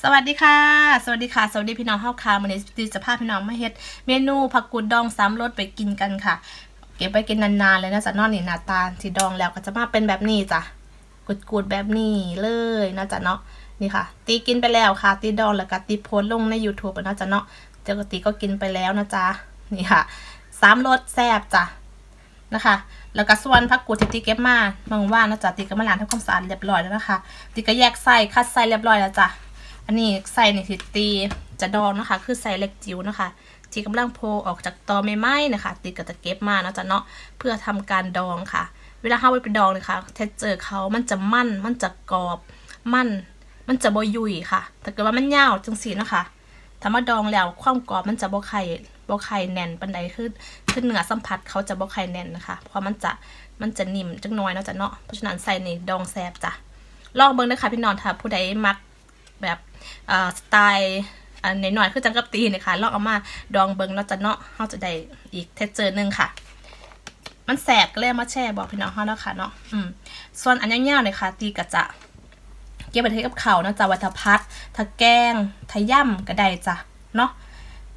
สวัสดีค่ะ สวัสดีค่ะ สวัสดีพี่น้องเฮาค่ะวันนี้ดีจะพาพี่น้องมาเฮ็ด เมนูผักกูดดองสามรสไปกินกันค่ะ เก็บไปกินนานๆเลยนะจ๊ะเนอนนี่หน้าตาที่ดองแล้วก็จะมาเป็นแบบนี้จ้ะกูดๆแบบนี้เลยนะจ๊ะเนาะนี่ค่ะ ตีกินไปแล้วค่ะ ตีดองแล้วก็ตีโพสลงใน YouTube นะจ๊ะเนาะเจ้าก็ตีก็กินไปแล้วนะจ๊ะนี่ค่ะสามรสแซ่บจ้ะนะคะ แล้วก็ส่วนผักกูดที่ตีเก็บมาบางว่านะจ๊ะตีก็มาล้างทำความสะอาดเรียบร้อยแล้วนะคะตีก็แยกไส้คัดไส้เรียบร้อยแล้วจ้ะ อันนี้ไส้นี่ที่ตีจะดองนะคะ คือไส้เล็กจิ๋วนะคะ ที่กำลังโพออกจากตอไม่ไหม้นะคะตีก็จะเก็บมานะจ๊ะเนาะเพื่อทำการดองค่ะ เวลาเข้าไปดองเลยค่ะเทเจอเขามันจะมั่น มันจะกรอบ มั่น มันจะบยุ่ยค่ะแต่เกิดว่ามันยาวจังสีนะคะถ้ามาดองแล้วความกรอบมันจะบ่ไข่บ่ไข่แน่นปันใดขึ้นขึ้นเหนือสัมผัสเขาจะบ่ไข่แน่นนะคะ เพราะมันจะมันจะนิ่มจังน้อยเนาะจ้ะเนาะเพราะฉะนั้นใส่ในดองแซบจ้ะลองเบิ่งนะคะพี่นองถ้าผู้ใดมักแบบ สไตล์อันหน่อยๆคือจังกับตีเนี่ยค่ะลองเอามาดองเบิงแล้วจะเนาะเฮาจะได้อีกเทเจอร์หนึงค่ะ มันแสบก็เลยมาแช่บอกพี่น้องเฮาแล้วค่ะเนาะอืมส่วนอันยาวๆเนี่ยค่ะ ตีก็จะเก็บไปเทกับเขานะจ๊ะวัตพัดถ้าแกงถ้าย่ำก็ได้จ้ะเนาะ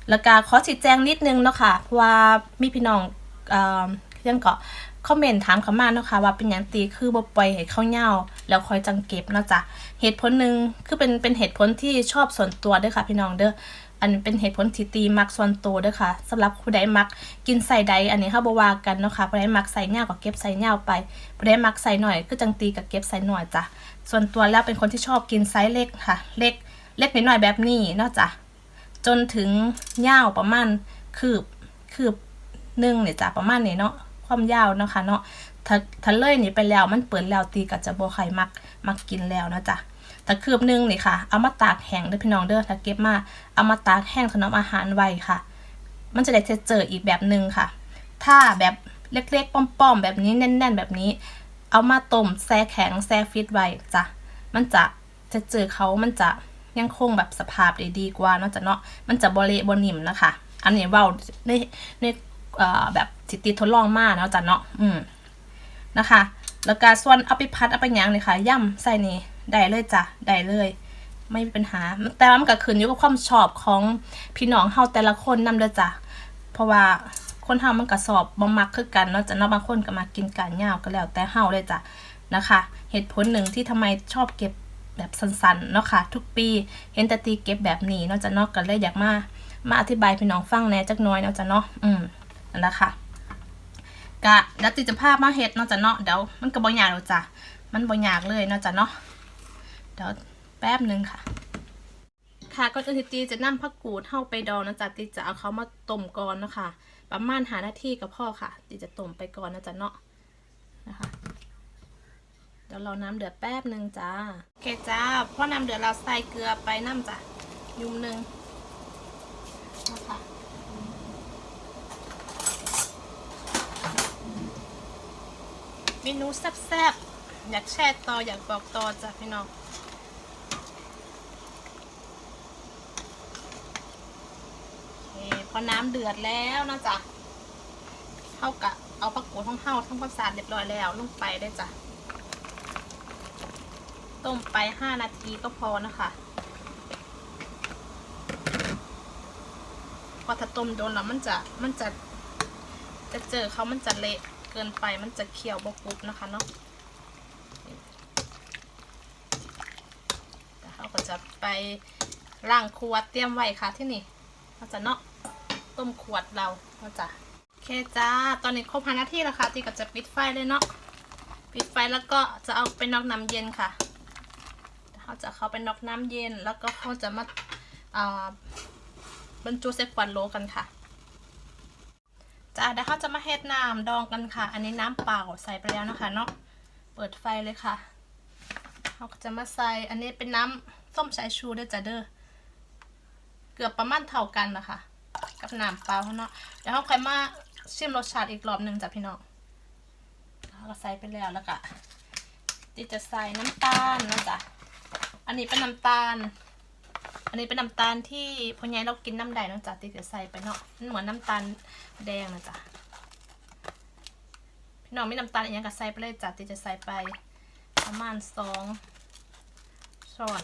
แล้วก็ขอชี้แจงนิดนึงเนาะค่ะเพราะว่ามีพี่น้องเอ่อยังก็ คอมเมนต์ถามเขามาเนาะค่ะว่าเป็นหยังตีคือบ่ปล่อยให้เข้าเหย้าแล้วคอยจังเก็บเนาะจ้ะเหตุผลหนึ่งคือเป็นเป็นเหตุผลที่ชอบส่วนตัวด้อค่ะ พี่น้องเด้ออันนี้เป็นเหตุผลที่ตีมักส่วนตัวด้อค่ะสำหรับผู้ใดมักกินใส่ใด อันนี้เฮาบ่ว่ากันเนาะค่ะผู้ใดมักใส่เหย้าก็เก็บใส่เหย้าไปผู้ใดมักใส่หน่อยคือจังตีก็เก็บใส่หน่อยจ้ะส่วนตัวแล้วเป็นคนที่ชอบกินไซส์เล็กค่ะ เล็กเล็กนิดหน่อยแบบนี้เนอกจากจนถึงยาประมาณคืบคืบหนึ่งเนี่ยจ้ะประมาณนี้เนาะ ความยาวเนาะค่ะเนาะถ้าถ้าเลยนี่ไปแล้วมันเปิดแล้วตีกับจะโบไข่มักมักกินแล้วนะจ๊ะถ้าคืบหนึ่งนี่ค่ะเอามาตากแห้งเด้อพี่น้องเด้อถ้าเก็บมาเอามาตากแห้งถนอมอาหารไว้ค่ะ มันจะได้เจออีกแบบหนึ่งค่ะ ถ้าแบบเล็กๆป้อมๆแบบนี้แน่น ๆ แบบนี้ เอามาต้มแช่แข็งแช่ฟิตไว้จ้ะมันจะจะเจอเขามันจะยังคงแบบสภาพได้ดีกว่าเนาะจ้ะเนาะมันจะบริบนิ่มนะคะ อันนี้เว่าในใน แบบสิติทดลองมาเนาะจ้ะเนาะอืมนะคะ แล้วก็ส่วนเอาไปพัดเอาไปยังเลยค่ะย่ำใส่นี่ได้เลยจ้ะได้เลย ไม่มีปัญหา แต่ว่ามันก็ขึ้นอยู่กับความชอบของพี่น้องเฮาแต่ละคนนำเด้อจ้ะเพราะว่าคนเฮามันก็สอบบ่มักคือกันเนาะจ้ะเนาะบางคนก็มากินกันยาวก็แล้วแต่เฮาเลยจ้ะนะคะ เหตุผลหนึ่งที่ทำไมชอบเก็บแบบสั้นๆเนาะค่ะ ทุกปีเห็นแต่ตีเก็บแบบนี้เนาะจ้ะเนาะก็เลยอยากมามาอธิบายพี่น้องฟังแน่จักน้อยเนาะจ้ะเนาะอืม นั่นแหละค่ะกะเดี๋ยวติจะพามาเฮ็ดนาะจ้ะเนาะเดี๋ยวมันก็บ่ยากแล้วจ้ะมันบ่ยากเลยนาะจ้ะเนาะเดี๋ยวแป๊บหนึงค่ะ ค่ะก่อนอื่นตีจะนำผักกูดเข้าไปดองนะจ๊ะตีจะเอาเขามาต้มก่อนนะคะประมาณหานาทีกับพ่อค่ะตีจะต้มไปก่อนนะจ๊ะเนาะนะคะเดี๋ยวราน้ำเดือดแป๊บหนึ่งจ้าโอเคจ้าพอน้ำเดือดเราใส่เกลือไปน้ำจ้ะยุ่มหนึ่งนะคะ เมนูแซ่บๆ อยากแช่ต่อ อยากบอกต่อจ้ะพี่น้องพอน้ำเดือดแล้วนะจ๊ะเท่ากับเอาผักกูดทั้งเท่าทั้งความสาดเรียบร้อยแล้วลงไปได้จ้ะ ต้มไปห้านาทีก็พอนะคะพอถ้าต้มโดนแล้วมันจะมันจะจะเจอเขามันจะเละ เกินไปมันจะเคี่ยวบกรุบนะคะเนาะแต่เขาก็จะไปล้างขวดเตรียมไว้ค่ะที่นี่เราจะเนาะต้มขวดเราเราจะโอเคจ้า ตอนนี้ครบพันนาทีแล้วค่ะตีก็จะปิดไฟเลยเนาะปิดไฟแล้วก็จะเอาไปนอกน้ำเย็นค่ะเขาจะเข้าไปนอกน้ำเย็นแล้วก็เขาจะมาอ่าบรรจุใส่ขวดโลกันค่ะ จ้าเดี๋ยวเขาจะมาเฮ็ดน้ำดองกันค่ะ อันนี้น้ำเปล่าใส่ไปแล้วนะคะเนาะเปิดไฟเลยค่ะเขาจะมาใส่อันนี้เป็นน้ำส้มสายชูด้วยจ้ะเด้อเกือบประมาณเท่ากันนะคะกับน้ำเปล่าเนาะเดี๋ยวเราค่อยมาชิมรสชาติอีกรอบหนึ่งจ้ะพี่น้องเราก็ใส่ไปแล้วแล้วก็ติจะใส่น้ำตาลนะจ๊ะอันนี้เป็นน้ำตาล อันนี้เป็นน้ำตาลที่พ่อใหญ่เรากินน้ำใดเนาะจ๊ะติจะใส่ไปเนาะมันเหมือนน้ำตาลแดงนะจ๊ะพี่น้องไม่น้ำตาลอย่างก็ใส่ไปเลยจ้ะติจะใส่ไป ประมาณสองช้อน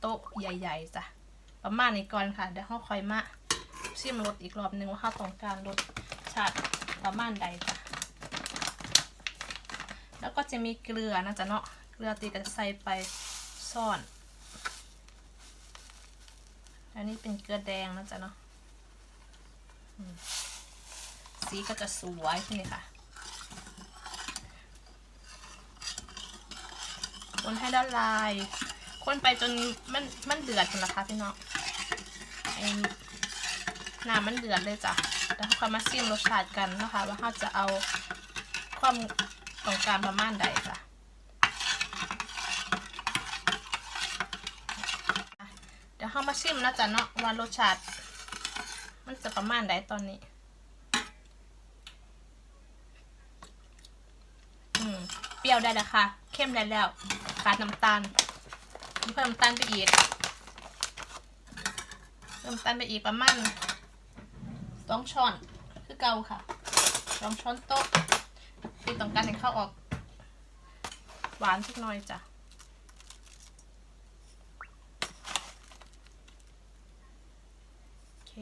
โต๊ะใหญ่ๆจ้ะประมาณนี้ก่อนค่ะเดี๋ยวเราค่อยมาชิมรสอีกรอบนึงว่าเราต้องการรสชาติประมาณใดจ้ะแล้วก็จะมีเกลือนะจ๊ะเนาะเกลือตีก็จะใส่ไปซ่อน อันนี้เป็นเกลือแดงนะจ๊ะเนาะสีก็จะสวยขึ้นเลยค่ะคนให้ละลาย คนไปจนมันมันเดือดคุณละคะพี่น้องน้ำมันเดือดเลยจ้ะแล้วเขามาซิมรสชาติกันนะคะ ว่าเขาจะเอาความต้องการประมาณใดค่ะ เดี๋ยวเขามาชิมนะจ๊ะเนาะว่ารสชาติ มันจะประมาณใดตอนนี้ อืม เปรี้ยวได้แล้วค่ะ เข้มได้แล้วขาดน้ำตาล เพิ่มน้ำตาลไปอีก เพิ่มน้ำตาลไปอีกประมาณสองช้อน คือเก่าค่ะสองช้อนโต๊ะที่ต้องการให้เข้าออก หวานสักหน่อยจ้ะ โอเค ป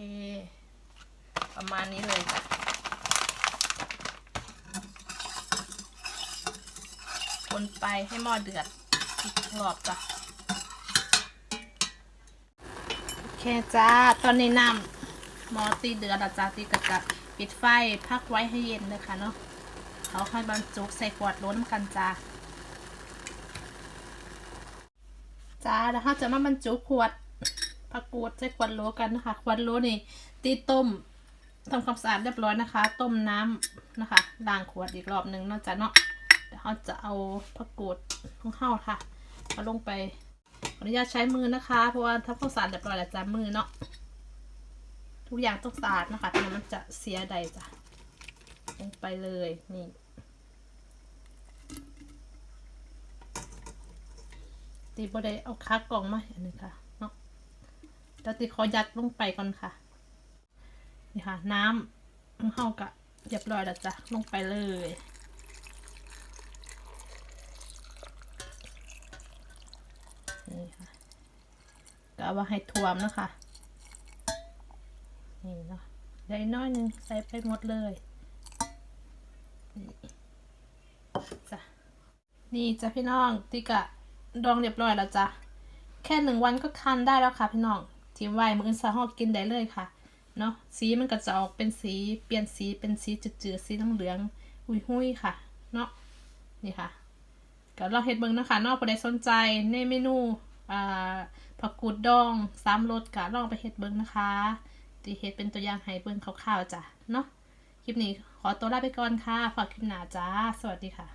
ระมาณนี้เลยจ้ะคนไปให้หม้อเดือดอีกรอบจ้ะโอเคจ้า ตอนนี้น้ำหม้อตีเดือดจ้าตีกระจะปิดไฟพักไว้ให้เย็นเลยค่ะเนาะเขาค่อยบรรจุใส่ขวดล้นกันจ้าจ้าแล้วถ้าจะมาบรรจุขวด ผักกูดใส่ขวดโหลกันนะคะขวดโหลนี่ตีต้มทำความสะอาดเรียบร้อยนะคะ ต้มน้ำนะคะล้างขวดอีกรอบหนึ่งนอกจากเนาะเดี๋ยวเราจะเอาผักกูดของเฮาค่ะเอาลงไปขออนุญาตใช้มือนะคะ เพราะว่าถ้าข้าวสารเรียบร้อยแล้วจ้ะมือเนาะทุกอย่างต้องสะอาดนะคะไม่งั้นมันจะเสียใดจ้ะลงไปเลยนี่ตีบได้เอาคากล่องมาอันนี้ค่ะ เนาะแล้วตีขอยัดลงไปก่อนค่ะ นี่ค่ะ น้ำของเฮากะเรียบร้อยแล้วจ้ะ ลงไปเลยนี่ค่ะก็เอาให้ท่วมนะคะนี่เนาะได้น้อยนึงใส่ไปหมดเลยจ้ะนี่จ้ะพี่น้องติกะดองเรียบร้อยแล้วจ้ะแค่หนึ่งวันก็ทานได้แล้วค่ะพี่น้อง ทิ้งไว้มื้ออนสาหอกกินได้เลยค่ะเนาะสีมันก็จะออกเป็นสีเปลี่ยนสีเป็นสีจืดๆสีน้ำเหลืองๆหุยค่ะเนาะนี่ค่ะก็ลองเฮ็ดเบิ่งนะคะนอกประเด็สนใจในเมนูอ่าผักกูดดองสามรสก็ลองไปเฮ็ดเบิ่งนะคะตีเฮ็ดเป็นตัวอย่างให้เบิ่งคร่าวๆจ้ะเนาะคลิปนี้ขอตัวลาไปก่อนค่ะฝากคลิปหน้าจ้า สวัสดีค่ะ